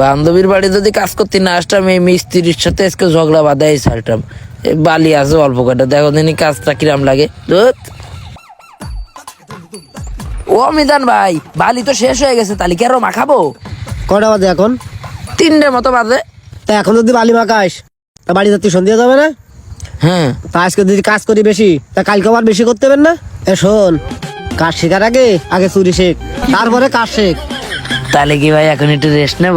বান্ধবীর বাড়ি যদি কাজ করতে না আসতাম এই মিস্ত্রির সাথে আজকে ঝগড়া বাঁধাই ছাড়তাম এই বালি আছে অল্প কটা দেখো দিনই কাজটা কিরাম লাগে। ও মিজান ভাই বালি তো শেষ হয়ে গেছে তাহলে কি আরও মাখাবো? কটা বাজে এখন? তিনটে মতো বাজে। তা এখন যদি বালি মাখাস তা বাড়ি যাতে সন্ধ্যা যাবে না? হ্যাঁ। তা আজকে যদি কাজ করি বেশি তা কালকে আবার বেশি করতে পারেন না? এ শোন কাজ শেখার আগে আগে চুরি শেখ তারপরে কাজ শেখ। তাহলে কি ভাই এখন একটু রেস্ট নেব?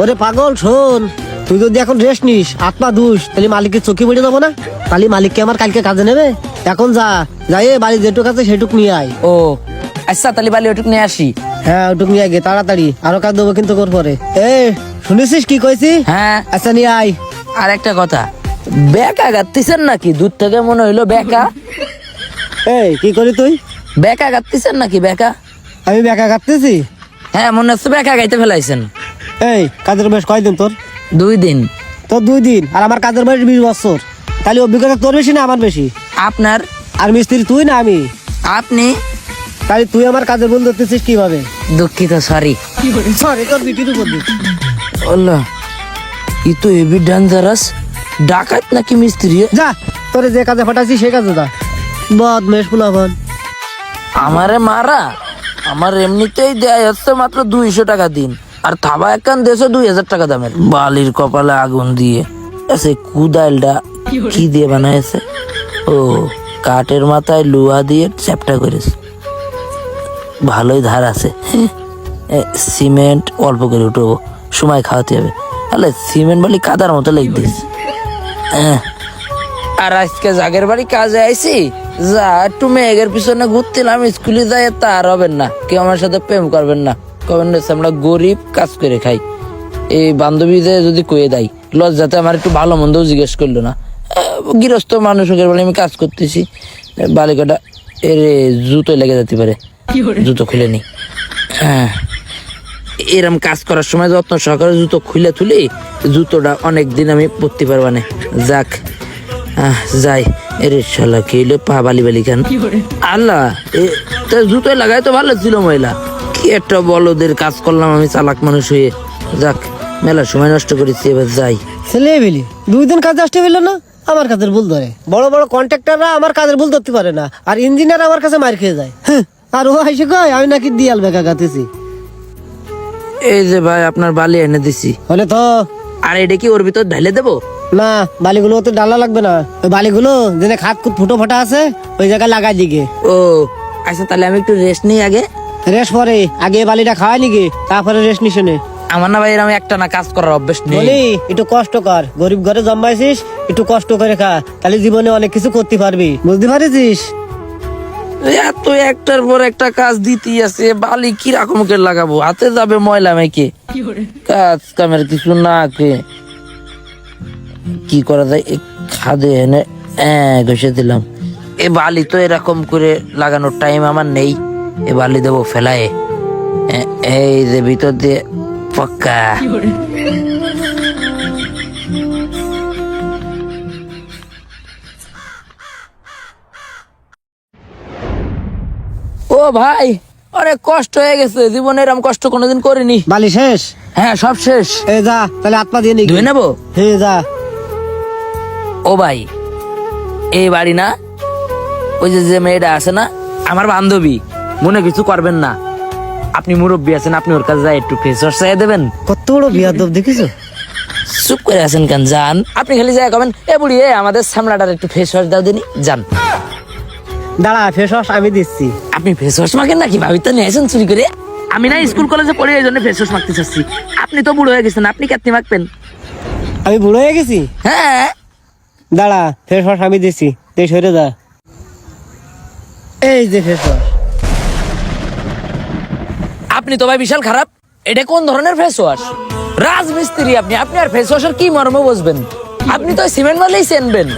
ওরে পাগল শোন তুই যদি এখন রেস্ট নিস আত্মা দুষ তাহলে মালিকের চোখে পড়ে যাব না? তাহলে মালিককে আমার কালকে কাজে নেবে? এখন যা যাই বাড়ি যেটুক আছে সেটুক নিয়ে আয়। ও আচ্ছা তাহলে বালি ওটুক নিয়ে আসি। হ্যাঁ ওটুক নিয়ে আগে তাড়াতাড়ি আরও কাজ দেবো কিন্তু কর পরে। এ শুনেছিস কি কইছি? হ্যাঁ। আচ্ছা নিয়ে আয়। আর একটা কথা বেকা গাত্তিছেন নাকি? দূর থেকে মনে হইল বেকা। এই কি করি তুই? বেকা গাত্তিছেন নাকি বেকা? আমি বেকা কাটতেছি হ্যাঁ মনে হচ্ছে বেকা গাইতে ফেলাইছেন। এই কাজের বয়স কয়দিন তোর? দুই দিন। তোর দুই দিন আর আমার কাজের বয়স বিশ বছর। তাহলে অভিজ্ঞতা তোর বেশি না আমার বেশি? আপনার? আর মিস্ত্রি তুই না আমি? আপনি? তাহলে তুই আমার কাজের ভুল ধরতেছিস কীভাবে? দুঃখিত সরি সরি তোর বিটির উপর। আল্লাহ ই তো হেভি ডেঞ্জারাস ডাকাত নাকি মিস্ত্রি? যা তোরে যে কাজে ফাটাইছি সে কাজে যা। বদ মেশ আমারে মারা? আমার এমনিতেই দেয় হচ্ছে মাত্র দুইশো টাকা দিন। আর থাবা একখান দেশে দুই হাজার টাকা দামের। বালির কপালে আগুন দিয়ে। এসে কুদাইলটা কি দিয়ে বানাইছে? ও কাঠের মাথায় লোহা দিয়ে চ্যাপটা করেছে। ভালোই ধার আছে। এ, সিমেন্ট অল্প করে উঠবো। সময় খাওয়াতে হবে। তাহলে সিমেন্ট বালি কাদার মতো লেগে দিয়েছে। হ্যাঁ। আর আজকে জাগের বাড়ি কাজে আইছি যা একটু মেঘের পিছনে ঘুরছিলাম স্কুলে যাই তা আর হবেন না। কেউ আমার সাথে প্রেম করবেন না। কবেন আমরা গরিব কাজ করে খাই। এই বান্ধবীদের যদি কয়ে দেয় লজ্জাতে আমার একটু ভালো মন্দ জিজ্ঞেস করল না। গৃহস্থ মানুষের বলে আমি কাজ করতেছি। বালিকাটা এর জুতো লেগে যেতে পারে। জুতো খুলে নি। হ্যাঁ। এরম কাজ করার সময় যত্ন সহকারে জুতো খুলে তুলি জুতোটা অনেক দিন আমি পরতে পারবা না। যাক আহ, যাই। এর শালা কি পা বালি বালি খান আল্লাহ এ তা লাগাই তো ভালো ছিল মহিলা কি একটা বলদের কাজ করলাম আমি চালাক মানুষ হয়ে। যাক মেলা সময় নষ্ট করেছি এবার যাই। ছেলে বেলি দুই দিন কাজ আসতে পেল না আমার কাজের ভুল ধরে। বড় বড় কন্ট্রাক্টররা আমার কাজের ভুল ধরতে পারে না আর ইঞ্জিনিয়ার আমার কাছে মার খেয়ে যায়। হ্যাঁ, আর ও আইসে কয় আমি নাকি দিয়াল বেকা গাতেছি। এই যে ভাই আপনার বালি এনে দিছি। হলে তো আর এটা কি ওর ভিতর ঢেলে দেবো? না বালিগুলো তো ডালা লাগবে না। ওই বালিগুলো যেখানে খাত ফুটো ফাটা আছে ওই জায়গায় লাগাই দিকে ও আচ্ছা তাহলে আমি একটু রেস্ট নিই আগে। রেস্ট পরে আগে বালিটা খাওয়াই নিগে তারপরে রেস্ট নিস নে। আমার না ভাই এরকম একটা না কাজ করার অভ্যেস নেই। বলি একটু কষ্ট কর। গরিব ঘরে জন্মাইছিস একটু কষ্ট করে খা। তাহলে জীবনে অনেক কিছু করতে পারবি। বুঝতে পারিস এত একটার পর একটা কাজ দিতেই আছে। বালি কি রকম করে লাগাবো? হাতে যাবে ময়লা মেখে। কাজ কামের কিছু না কে কি করা যায়? খাদে এনে হ্যাঁ ঘষে দিলাম। এ বালি তো এরকম করে লাগানোর টাইম আমার নেই। এ বালি দেবো ফেলায়। এই যে ভিতর দিয়ে পক্কা। ও ভাই অনেক কষ্ট হয়ে গেছে। জীবনে এরকম কষ্ট কোনোদিন করিনি। বালি শেষ? হ্যাঁ সব শেষ। এ যা তাহলে আত্মা দিয়ে নি। ধুয়ে নেব? হে যা। ও ভাই এই বাড়ি না? ওই যে যে মেয়েটা আছে না আমার বান্ধবী। মনে কিছু করবেন না। আপনি মুরব্বী আছেন আপনি ওর কাছে যাই একটু ফেস ওয়াশ চাইয়ে দেবেন। কত বড় বিয়াদব দেখিছো? চুপ করে আছেন কেন যান। আপনি খালি যাই কবেন এ বুড়ি এ আমাদের সামলাটার একটু ফেস ওয়াশ দাও দিনি যান। দাঁড়া ফেস ওয়াশ আমি দিচ্ছি। আপনি ফেস ওয়াশ মাখেন নাকি? ভাবি তো নিয়েছেন চুরি করে। আমি না স্কুল কলেজে পড়ে এই জন্য ফেস ওয়াশ মাখতে চাচ্ছি। আপনি তো বুড়ো হয়ে গেছেন আপনি কেতনি মাখবেন? আমি বুড়ো হয়ে গেছি? হ্যাঁ। দাঁড়া ফেস ওয়াশ আমি দিচ্ছি। তুই সরে যা। এই যে ফেস ওয়াশ আপনি তো ভাই বিশাল খারাপ। এটা কোন ধরনের ফেস ওয়াশ রাজমিস্ত্রি আপনি আপনি আর ফেস ওয়াশের কি মর্ম বুঝবেন? আপনি তো সিমেন্ট মালেই চেনবেন